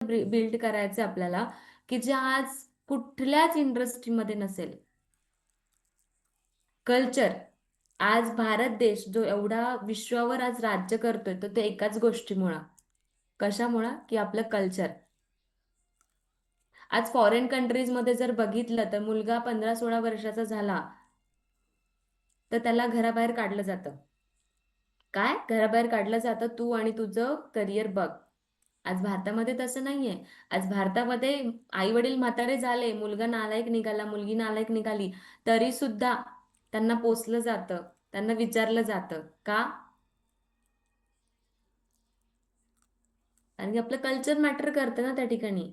Build करायचं आपल्याला की जे आज कुठल्याच इंडस्ट्रीमध्ये नसेल. कल्चर आज भारत देश जो एवढा विश्वावर आज राज्य करतोय तर ते एकाच गोष्टीमुळं. कशामुळं? की आपलं कल्चर आज फॉरेन कंट्रीजमध्ये जर बघितलं तर मुलगा पंधरा सोळा वर्षाचा झाला तर त्याला घराबाहेर काढलं जातं. काय? घराबाहेर काढलं जातं तू आणि तुझं करिअर बघ. आज भारतामध्ये तसं नाहीये. आज भारतामध्ये आई वडील म्हातारे झाले मुलगा नालायक निघाला मुलगी नालायक निघाली तरी सुद्धा त्यांना पोचलं जातं त्यांना विचारलं जातं का? कारण की आपलं कल्चर मॅटर करतं ना त्या ठिकाणी.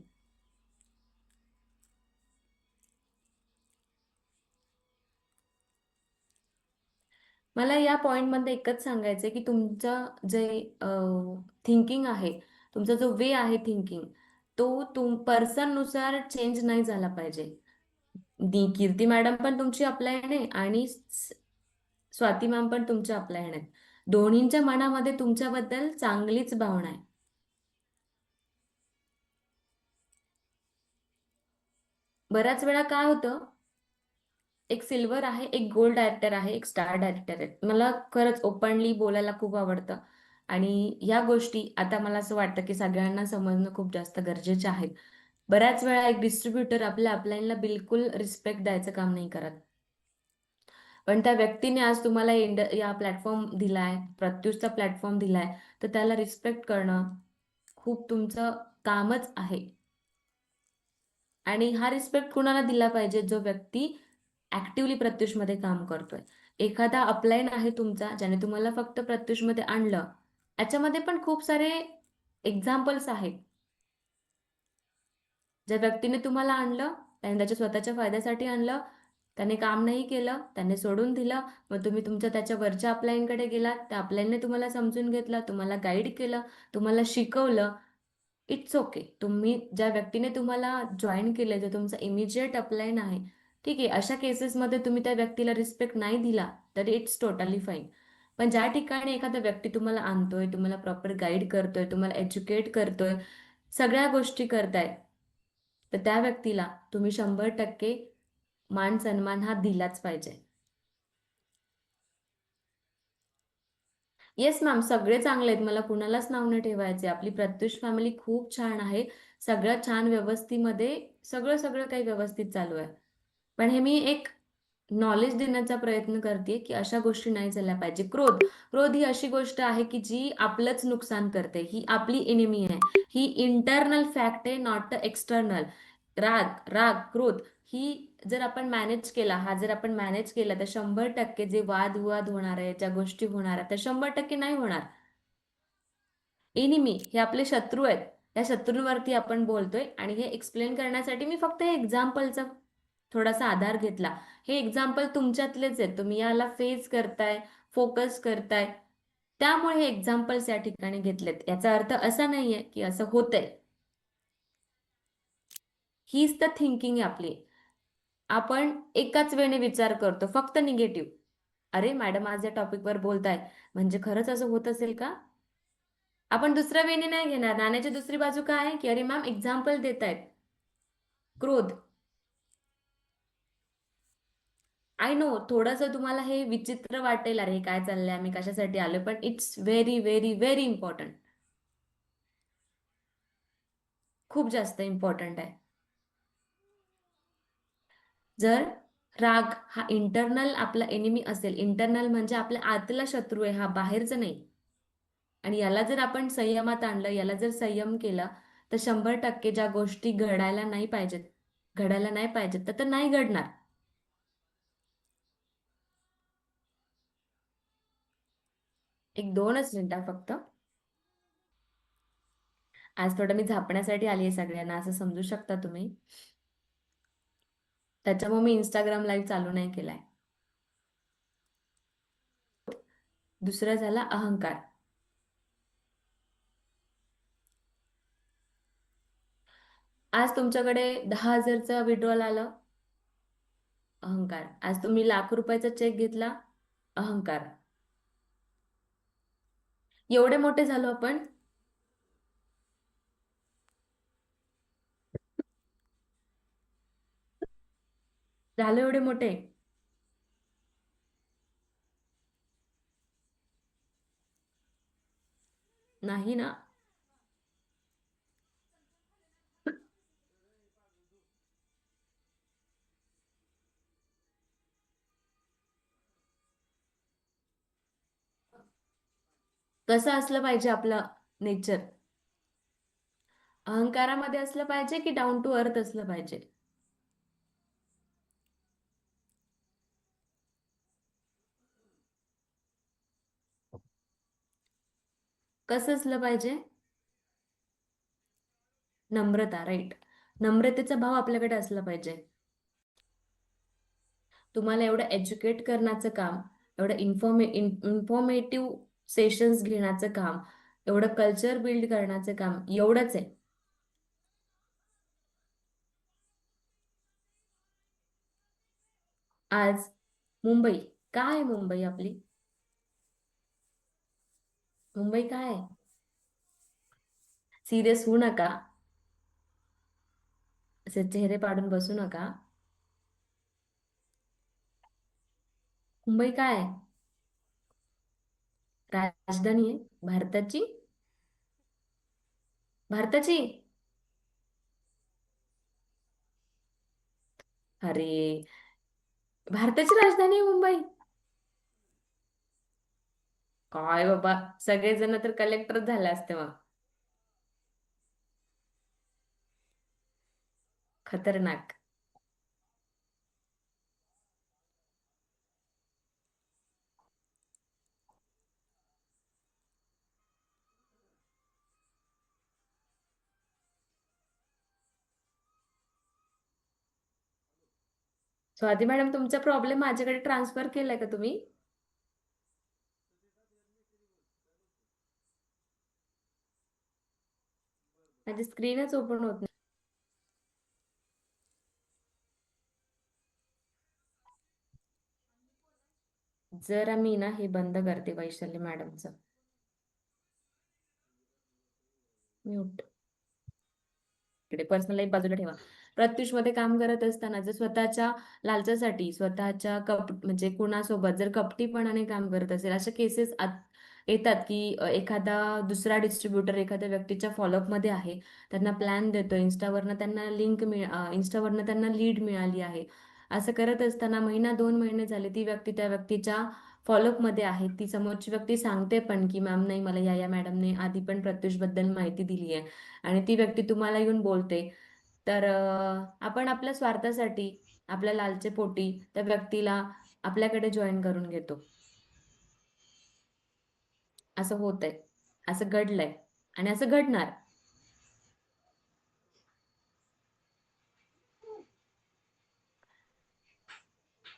मला या पॉइंटमध्ये एकच सांगायचं की तुमचं जे थिंकिंग आहे तुमचा जो वे आहे थिंकिंग तो तुम पर्सननुसार चेंज नाही झाला पाहिजे. कीर्ती मॅडम पण तुमची अपलायन आहे आणि स्वाती मॅम पण तुमच्या अप्लायन आहेत दोन्हींच्या मनामध्ये तुमच्याबद्दल चांगलीच भावना आहे. बऱ्याच वेळा काय होतं एक सिल्वर आहे एक गोल्ड डायरेक्टर आहे एक स्टार डायरेक्टर आहे मला खरंच ओपनली बोलायला खूप आवडतं. आणि या गोष्टी आता मला असं वाटतं की सगळ्यांना समजणं खूप जास्त गरजेचे आहेत बऱ्याच वेळा एक डिस्ट्रीब्युटर आपल्या अपलाईनला बिलकुल रिस्पेक्ट द्यायचं काम नाही करत. पण त्या व्यक्तीने आज तुम्हाला इंड या प्लॅटफॉर्म दिलाय प्रत्युषचा प्लॅटफॉर्म दिलाय तर त्याला रिस्पेक्ट करणं खूप तुमचं कामच आहे. आणि हा रिस्पेक्ट कुणाला दिला पाहिजे? जो व्यक्ती ऍक्टिव्हली प्रत्युषमध्ये काम करतोय. एखादा अपलाईन आहे तुमचा ज्याने तुम्हाला फक्त प्रत्युषमध्ये आणलं याच्यामध्ये पण खूप सारे एक्झाम्पल्स आहेत. ज्या व्यक्तीने तुम्हाला आणलं त्याने त्याच्या स्वतःच्या फायद्यासाठी आणलं त्याने काम नाही केलं त्याने सोडून दिलं मग तुम्ही तुमच्या त्याच्या वरच्या अपलाईनकडे गेलात त्या अपलाईनने तुम्हाला समजून घेतलं तुम्हाला गाईड केलं तुम्हाला शिकवलं इट्स ओके तुम्ही ज्या व्यक्तीने तुम्हाला जॉईन केलं जे तुमचं इमिजिएट अपलाईन आहे ठीक आहे अशा केसेसमध्ये तुम्ही त्या व्यक्तीला रिस्पेक्ट नाही दिला तरी इट्स टोटली फाईन पण ज्या ठिकाणी एखादा व्यक्ती तुम्हाला आणतोय तुम्हाला प्रॉपर गाईड करतोय तुम्हाला एज्युकेट करतोय सगळ्या गोष्टी करताय तर त्या व्यक्तीला तुम्ही शंभर टक्के मान सन्मान हा दिलाच पाहिजे. येस मॅम सगळे चांगले आहेत. मला कुणालाच नाव न ठेवायचे. आपली प्रत्युष फॅमिली खूप छान आहे. सगळं छान व्यवस्थेमध्ये सगळं सगळं काही व्यवस्थित चालू आहे. पण हे मी एक नॉलेज देण्याचा प्रयत्न करते की अशा गोष्टी नाही झाल्या पाहिजे. क्रोध. क्रोध ही अशी गोष्ट आहे की जी आपलंच नुकसान करते. ही आपली एनिमी आहे. ही इंटरनल फॅक्ट आहे नॉट द एक्सटर्नल राग राग क्रोध ही जर आपण मॅनेज केला हा जर आपण मॅनेज केला तर शंभर टक्के जे वादविवाद होणार आहे ज्या गोष्टी होणार आहेत त्या शंभर टक्के नाही होणार. एनिमी हे आपले शत्रू आहेत. त्या शत्रूंवरती आपण बोलतोय आणि हे एक्सप्लेन करण्यासाठी मी फक्त हे एक्झाम्पलचा थोडासा आधार घेतला. हे एक्झाम्पल तुमच्यातलेच आहेत. तुम्ही याला फेस करताय फोकस करताय. त्यामुळे हे एक्झाम्पल्स या ठिकाणी घेतलेत. याचा अर्थ असा नाहीये की असं होतंय. हीच द थिंकिंग आपली. आपण एकाच वेळेने विचार करतो. फक्त निगेटिव्ह अरे मॅडम आज या टॉपिकवर बोलताय. म्हणजे खरंच असं होत असेल का? आपण दुसऱ्या वेळेने नाही घेणार. नाण्याची दुसरी बाजू काय आहे? की अरे मॅम एक्झाम्पल देत आहेत क्रोध. आय नो थोडंसं तुम्हाला हे विचित्र वाटेल अरे काय चाललंय? आम्ही कशासाठी आलोय? पण it's very very very important खूप जास्त इम्पॉर्टंट आहे. जर राग हा इंटरनल आपला एनिमी असेल इंटरनल म्हणजे आपल्या आतला शत्रू आहे हा बाहेरचा नाही. आणि याला जर आपण संयमात आणलं याला जर संयम केला तर शंभर टक्के ज्या गोष्टी घडायला नाही पाहिजेत घडायला नाही पाहिजेत तर तर नाही घडणार. एक दोनच मिनिटं फक्त. आज थोडं मी झापण्यासाठी आली आहे सगळ्यांना असं समजू शकता तुम्ही. त्याच्यामुळे मी इंस्टाग्राम लाईव्ह चालू नाही केलाय. दुसरा झाला अहंकार. आज तुमच्याकडे दहा हजारचं विड्रॉल आलं. अहंकार. आज तुम्ही लाख रुपयाचा चेक घेतला. अहंकार. एवढे मोठे झालो आपण? झालो एवढे मोठे? नाही ना. कसं असलं पाहिजे आपलं नेचर? अहंकारामध्ये असलं पाहिजे की डाऊन टू अर्थ असलं पाहिजे? कसं असलं पाहिजे? नम्रता राईट नम्रतेचा भाव आपल्याकडे असला पाहिजे. तुम्हाला एवढं एज्युकेट करण्याचं काम एवढं इन्फॉर्मे इन्फॉर्मेटिव्ह सेशन्स घेण्याचं काम एवढं कल्चर बिल्ड करण्याचं काम एवढंच आहे. आज मुंबई काय आहे मुंबई आपली? मुंबई काय आहे? सिरियस होऊ नका. असे चेहरे पाडून बसू नका. मुंबई काय आहे? राजधानी आहे. भारताची? भारताची? अरे भारताची राजधानी आहे मुंबई. काय बाबा सगळेजण तर कलेक्टर झाले असते मग. खतरनाक. स्वाती मॅडम तुमचा प्रॉब्लेम माझ्याकडे ट्रान्सफर केलाय का तुम्ही? माझी स्क्रीनच ओपन होत नाही. जरा मी ना हे बंद करते वैशाली मॅडमचं. म्यूट. इकडे पर्सनल लाईफ बाजूला ठेवा. प्रत्युषमध्ये काम करत असताना जर स्वतःच्या लालचासाठी स्वतःच्या कप म्हणजे कुणासोबत जर कपटीपणाने काम करत असेल अशा केसेस येतात की एखादा दुसरा डिस्ट्रीब्युटर एखाद्या व्यक्तीच्या फॉलोअपमध्ये आहे त्यांना प्लॅन देतो इन्स्टावरनं त्यांना लिंक मिळ इन्स्टावरनं त्यांना लीड मिळाली आहे. असं करत असताना महिना दोन महिने झाले ती व्यक्ती त्या व्यक्तीच्या फॉलोअपमध्ये आहे. ती समोरची व्यक्ती सांगते पण की मॅम नाही मला या या मॅडमने आधी पण प्रत्युषबद्दल माहिती दिली आहे आणि ती व्यक्ती तुम्हाला येऊन बोलते तर आपण आपल्या स्वार्थासाठी आपल्या लालचे पोटी त्या व्यक्तीला आपल्याकडे जॉईन करून घेतो. असं होत आहे असं घडलंय. आणि असं घडणार.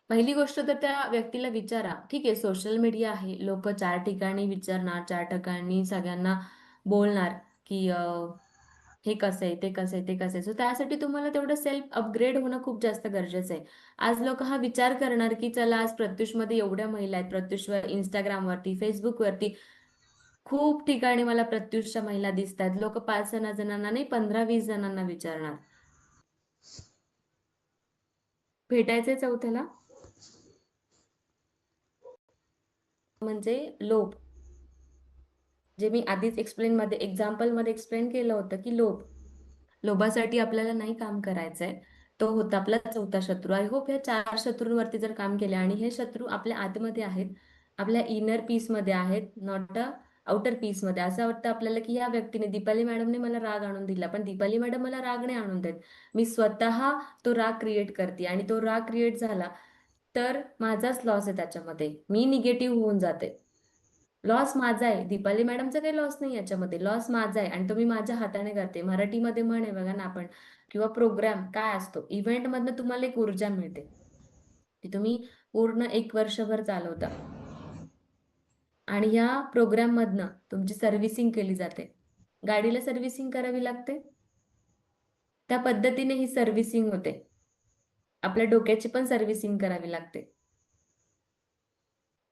पहिली गोष्ट तर त्या व्यक्तीला विचारा. ठीक आहे सोशल मीडिया आहे. लोक चार ठिकाणी विचारणार चार ठिकाणी सगळ्यांना बोलणार की हे कसं आहे ते कसं आहे ते कसं आहे. सो त्यासाठी तुम्हाला तेवढं सेल्फ अपग्रेड होणं खूप जास्त गरजेचं आहे. आज लोक हा विचार करणार की चला आज प्रत्युषमध्ये एवढ्या महिला आहेत प्रत्युषवर इंस्टाग्रामवरती फेसबुकवरती खूप ठिकाणी मला प्रत्युषच्या महिला दिसत आहेत लोक पाच सहा जणांना नाही पंधरा वीस जणांना विचारणार. भेटायचे चौथ्याला? म्हणजे लोभ जे मी आधीच एक्सप्लेन मध्ये एक्झाम्पलमध्ये एक्सप्लेन केलं होतं की लोभ. लोभासाठी आपल्याला नाही काम करायचंय. तो होता आपला चौथा शत्रू. आय होप ह्या चार शत्रूंवरती जर काम केले आणि हे शत्रू आपल्या आतमध्ये आहेत आपल्या इनर पीसमध्ये आहेत नॉट अ आउटर पीसमध्ये. असं वाटतं आपल्याला की ह्या व्यक्तीने दीपाली मॅडमने मला राग आणून दिला पण दीपाली मॅडम मला राग नाही आणून देत. मी स्वतः तो राग क्रिएट करते आणि तो राग क्रिएट झाला तर माझाच लॉस आहे त्याच्यामध्ये. मी निगेटिव्ह होऊन जाते. लॉस माझा आहे. दीपाली मॅडमचा काही लॉस नाही याच्यामध्ये. लॉस माझा आहे. आणि तो मी माझ्या हाताने करते. मराठीमध्ये म्हण आहे बघा ना आपण. किंवा प्रोग्राम काय असतो. इव्हेंट मधनं तुम्हाला एक ऊर्जा मिळते. ती तुम्ही पूर्ण एक वर्षभर चालवता. आणि ह्या प्रोग्राम मधनं तुमची सर्व्हिसिंग केली जाते. गाडीला सर्व्हिसिंग करावी लागते. त्या पद्धतीने ही सर्व्हिसिंग होते. आपल्या डोक्याची पण सर्व्हिसिंग करावी लागते.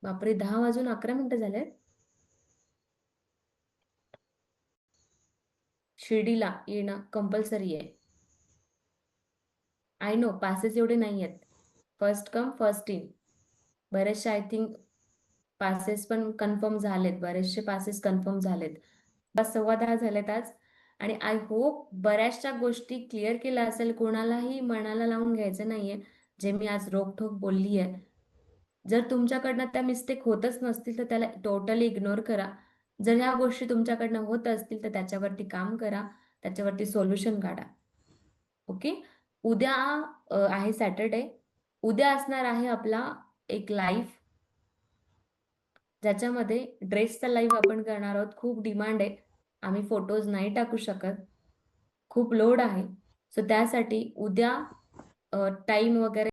बापरे दहा वाजून अकरा मिनिटं झालेत. शिर्डीला येणं कंपल्सरी आहे. आय नो पासेस एवढे नाही आहेत. फर्स्ट कम फर्स्ट इन बरेचसे आय थिंक पासेस पण कन्फर्म झालेत. बरेचसे पासेस कन्फर्म झालेत. बस सव्वा दहा झालेत आज. आणि आय होप बऱ्याचशा गोष्टी क्लिअर केल्या असेल. कोणालाही मनाला लावून घ्यायचं नाहीये. जे मी आज रोखठोक बोलली आहे जर तुमच्याकडनं त्या मिस्टेक होतच नसतील तर त्याला टोटली इग्नोर करा. जर ह्या गोष्टी तुमच्याकडनं होत असतील तर त्याच्यावरती काम करा. त्याच्यावरती सोल्युशन काढा. ओके उद्या आहे सॅटरडे उद्या असणार आहे आपला एक लाईव्ह ज्याच्यामध्ये ड्रेसचा लाईव्ह आपण करणार आहोत. खूप डिमांड आहे. आम्ही फोटोज नाही टाकू शकत. खूप लोड आहे. सो त्यासाठी उद्या टाइम वगैरे